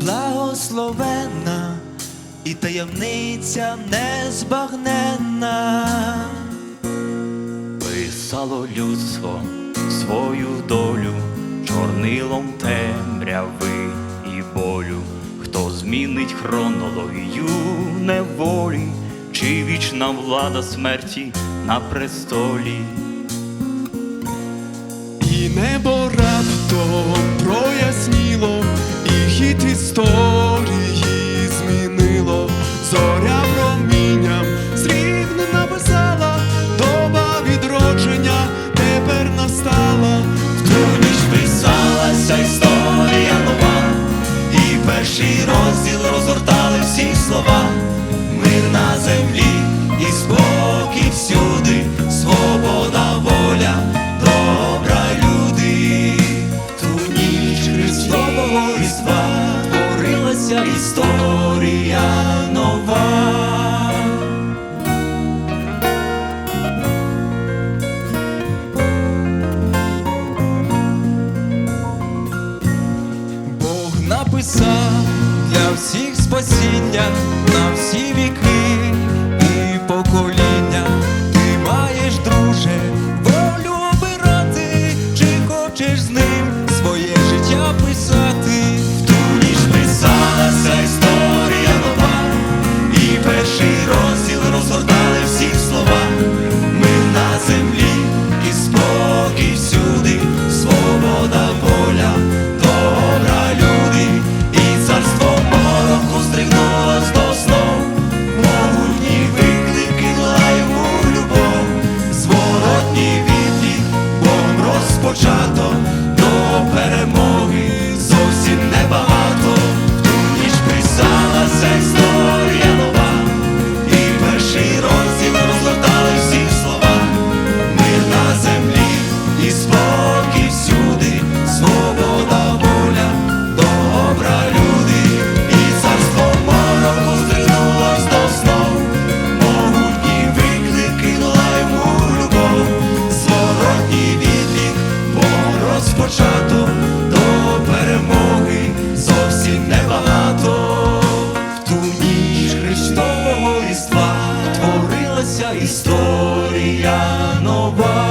благословенна і таємниця незбагненна. Писало людство свою долю чорнилом темряви і болю, хто змінить хронологію неволі, чи вічна влада смерті на престолі. Історії змінило, зоря промінням срібним написала, доба відродження тепер настала. В ту писалася історія нова, і перший розділ розгортали всі слова. Історія нова. Бог написав для всіх спасіння на всі віки історія нова.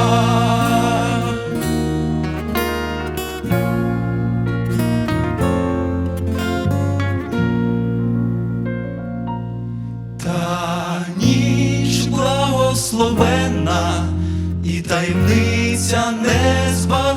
Та ніч благословенна і таємниця незбагненна.